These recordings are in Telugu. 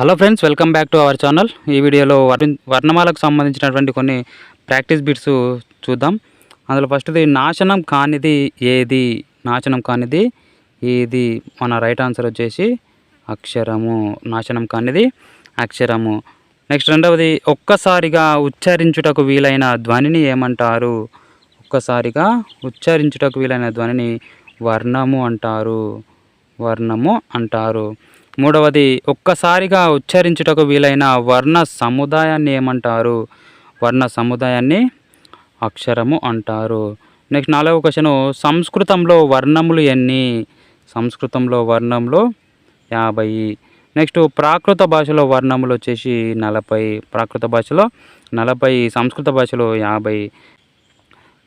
Hello friends welcome back to our channel ఈ వీడియోలో వర్ణ- వర్ణమాలకు సంబంధించినటువంటి కొన్ని ప్రాక్టీస్ బిట్స్ చూద్దాం. అందులో ఫస్ట్ది నాశనం కానిది ఏది? నాశనం కానిది ఏది? మన రైట్ ఆన్సర్ వచ్చేసి అక్షరము నాశనం కానిది అక్షరము. నెక్స్ట్ రెండవది ఒక్కసారిగా ఉచ్చరించుటకు వీలైన ధ్వనిని ఏమంటారు? ఒక్కసారిగా ఉచ్చరించుటకు వీలైన ధ్వనిని వర్ణము అంటారు. వర్ణము అంటారు. మూడవది ఒక్కసారిగా ఉచ్చరించుటకు వీలైన వర్ణ సముదాయాన్ని ఏమంటారు? వర్ణ సముదాయాన్ని అక్షరము అంటారు. నెక్స్ట్ నాలుగవ క్వశ్చన్ సంస్కృతంలో వర్ణములు ఎన్ని? సంస్కృతంలో వర్ణములు యాభై. నెక్స్ట్ ప్రాకృత భాషలో వర్ణములు వచ్చేసి నలభై. ప్రాకృత భాషలో నలభై సంస్కృత భాషలో యాభై.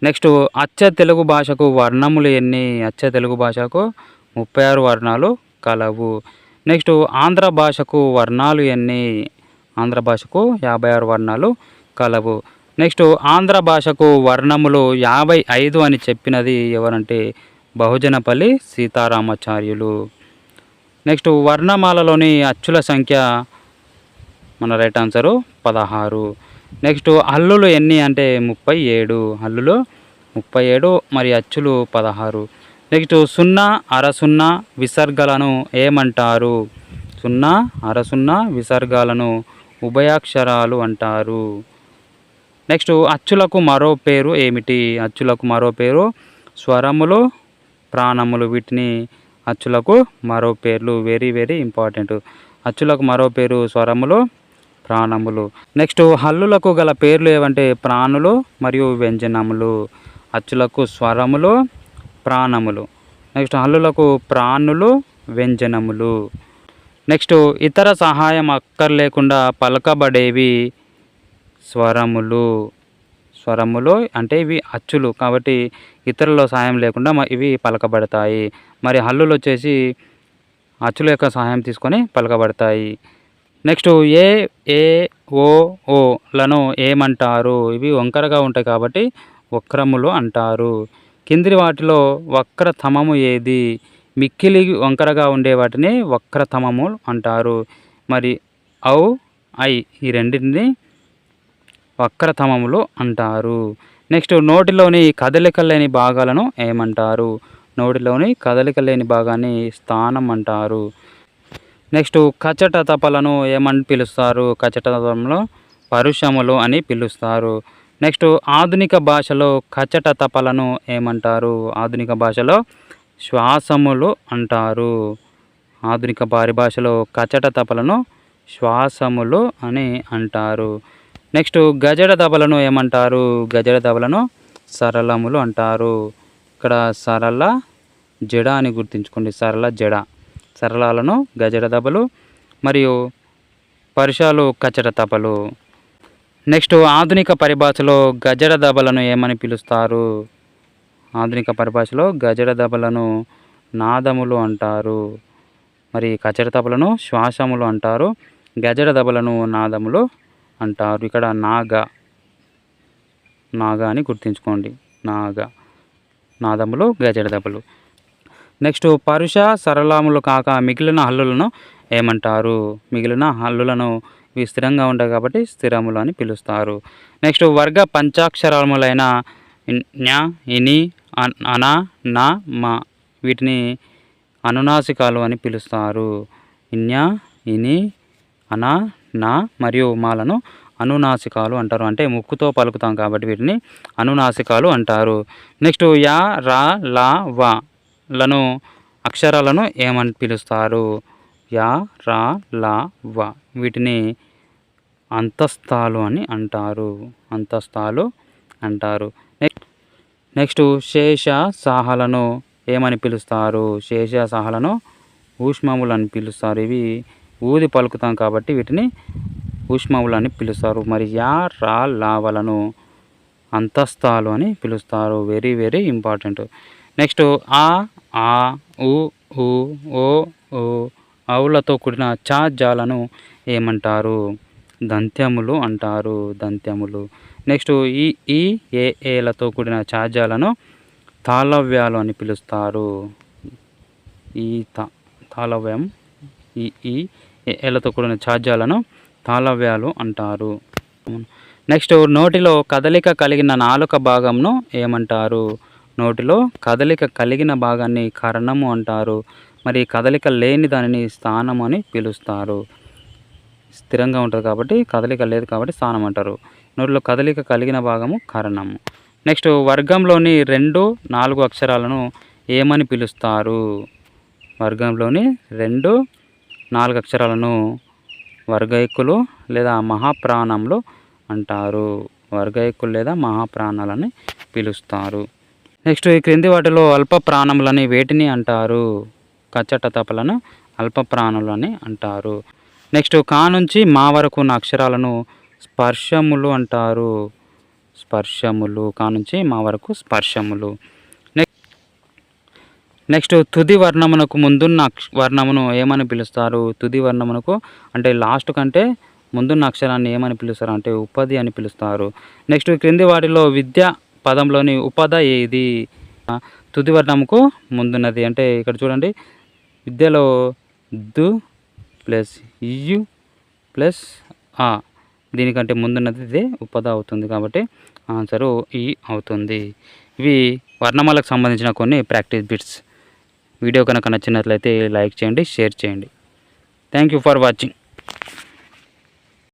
నెక్స్ట్ అచ్చ తెలుగు భాషకు వర్ణములు ఎన్ని? అచ్చ తెలుగు భాషకు ముప్పై ఆరు వర్ణాలు కలవు. నెక్స్ట్ ఆంధ్ర భాషకు వర్ణాలు ఎన్ని? ఆంధ్ర భాషకు యాభై ఆరు వర్ణాలు కలవు. నెక్స్ట్ ఆంధ్ర భాషకు వర్ణములు యాభై ఐదు అని చెప్పినది ఎవరంటే బహుజనపల్లి సీతారామాచార్యులు. నెక్స్ట్ వర్ణమాలలోని అచ్చుల సంఖ్య మన రైట్ ఆన్సరు పదహారు. నెక్స్ట్ హల్లులు ఎన్ని అంటే ముప్పై ఏడు. హల్లులు ముప్పై ఏడు మరి అచ్చులు పదహారు. నెక్స్ట్ సున్నా అరసున్నా విసర్గలను ఏమంటారు? సున్నా అరసున్నా విసర్గాలను ఉభయాక్షరాలు అంటారు. నెక్స్ట్ అచ్చులకు మరో పేరు ఏమిటి? అచ్చులకు మరో పేరు స్వరములు ప్రాణములు. వీటిని అచ్చులకు మరో పేర్లు. వెరీ వెరీ ఇంపార్టెంట్ అచ్చులకు మరో పేరు స్వరములు ప్రాణములు. నెక్స్ట్ హల్లులకు గల పేర్లు ఏవంటే ప్రాణులు మరియు వ్యంజనములు. అచ్చులకు స్వరములు ప్రాణములు. నెక్స్ట్ హల్లులకు ప్రాణులు వ్యంజనములు. నెక్స్ట్ ఇతర సహాయం అక్కర్లేకుండా పలకబడేవి స్వరములు. స్వరములు అంటే ఇవి అచ్చులు కాబట్టి ఇతరుల సహాయం లేకుండా మ- ఇవి పలకబడతాయి. మరి హల్లులు వచ్చేసి అచ్చుల యొక్క సహాయం తీసుకొని పలకబడతాయి. నెక్స్ట్ ఏ ఏ ఓ ఓ లను ఏమంటారు? ఇవి వంకరగా ఉంటాయి కాబట్టి వక్రములు అంటారు. కింది వాటిలో వక్రతమము ఏది? మిక్కిలి వంకరగా ఉండే వాటిని వక్రతమము అంటారు. మరి ఔ ఐ ఈ రెండింటిని వక్రతమములు అంటారు. నెక్స్ట్ నోటిలోని కదలిక లేని భాగాలను ఏమంటారు? నోటిలోని కదలిక లేని భాగాన్ని స్థానం అంటారు. నెక్స్ట్ కచట తపలను ఏమని పిలుస్తారు? కచట తపంలో పరుషములు అని పిలుస్తారు. నెక్స్ట్ ఆధునిక భాషలో కచట తపలను ఏమంటారు? ఆధునిక భాషలో శ్వాసములు అంటారు. ఆధునిక పరిభాషలో కచట తపలను శ్వాసములు అని అంటారు. నెక్స్ట్ గజడ తబలను ఏమంటారు? గజడ దబలను సరళములు అంటారు. ఇక్కడ సరళ జడ అని గుర్తుంచుకోండి. సరళ జడ. సరళాలను గజడ దబలు మరియు పరుషాలు కచట తపలు. నెక్స్ట్ ఆధునిక పరిభాషలో గజడ దబలను ఏమని పిలుస్తారు? ఆధునిక పరిభాషలో గజడ దబలను నాదములు అంటారు. మరి కచట తబలను శ్వాసములు అంటారు. గజడ దబలను నాదములు అంటారు. ఇక్కడ నాగ నాగ అని గుర్తుంచుకోండి. నాగ నాదములు గజడ దబలు. నెక్స్ట్ పరుష సరళములు కాక మిగిలిన హల్లులను ఏమంటారు? మిగిలిన హల్లులను ఇవి స్థిరంగా ఉంటాయి కాబట్టి స్థిరములు అని పిలుస్తారు. నెక్స్ట్ వర్గ పంచాక్షరములైన న్య ఇని అనా అన నా మా వీటిని అనునాసికాలు అని పిలుస్తారు. ఇన్య ఇని అన నా మరియు మాలను అనునాసికాలు అంటారు. అంటే ముక్కుతో పలుకుతాం కాబట్టి వీటిని అనునాసికాలు అంటారు. నెక్స్ట్ యా రా లా వా లను అక్షరాలను ఏమని పిలుస్తారు? యా రా లా వా వీటిని అంతస్తాలు అని అంటారు. అంతస్తాలు అంటారు. నెక్స్ట్ నెక్స్ట్ శేష సాహలను ఏమని పిలుస్తారు? శేష సాహలను ఊష్మములు అని పిలుస్తారు. ఇవి ఊది పలుకుతాం కాబట్టి వీటిని ఊష్మములు అని పిలుస్తారు. మరి యా రా లావలను అంతస్తాలు అని పిలుస్తారు. Very very important. నెక్స్ట్ ఆ ఆ ఉ ఉ ఓ ఓ అవులతో కూడిన చా జాలను ఏమంటారు? దంత్యములు అంటారు దంత్యములు. నెక్స్ట్ ఈ ఈ ఏ ఏలతో కూడిన ఛాజాలను తాళవ్యాలు అని పిలుస్తారు. ఈ తా తాళవ్యం ఈ ఈ ఎ- కూడిన ఛార్జాలను తాళవ్యాలు అంటారు. నెక్స్ట్ నోటిలో కదలిక కలిగిన నాలుక భాగంను ఏమంటారు? నోటిలో కదలిక కలిగిన భాగాన్ని కరణము అంటారు. మరి కదలిక లేని దానిని స్థానం అని పిలుస్తారు. స్థిరంగా ఉంటుంది కాబట్టి కదలిక లేదు కాబట్టి స్థానం అంటారు. నోటిలో కదలిక కలిగిన భాగము కారణము. నెక్స్ట్ వర్గంలోని రెండు నాలుగు అక్షరాలను ఏమని పిలుస్తారు? వర్గంలోని రెండు నాలుగు అక్షరాలను వర్గైకులు లేదా మహాప్రాణంలో అంటారు. వర్గైకులు లేదా మహాప్రాణాలని పిలుస్తారు. నెక్స్ట్ ఈ క్రింది వాటిలో అల్ప ప్రాణములని వేటిని అంటారు? కచ్చట తపలను అల్ప ప్రాణులని అంటారు. నెక్స్ట్ కా నుంచి మా వరకు ఉన్న అక్షరాలను స్పర్శములు అంటారు. స్పర్శములు. కా నుంచి మా వరకు స్పర్శములు. నెక్స్ట్ నెక్స్ట్ తుది వర్ణమునకు ముందున్న వర్ణమును ఏమని పిలుస్తారు? తుది వర్ణమునకు అంటే లాస్ట్ కంటే ముందున్న అక్షరాన్ని ఏమని పిలుస్తారు? అంటే ఉపది అని పిలుస్తారు. నెక్స్ట్ క్రింది వాటిలో విద్య పదంలోని ఉపద ఏది? తుది వర్ణముకు ముందున్నది. అంటే ఇక్కడ చూడండి. విద్యలో దు ప్లస్ యు ప్లస్ ఆ. దీనికంటే ముందున్నది ఇదే ఉపద అవుతుంది కాబట్టి ఆన్సరు ఈ అవుతుంది. ఇవి వర్ణమాలకు సంబంధించిన కొన్ని ప్రాక్టీస్ బిట్స్. వీడియో కనుక నచ్చినట్లయితే లైక్ చేయండి షేర్ చేయండి. Thank you for watching.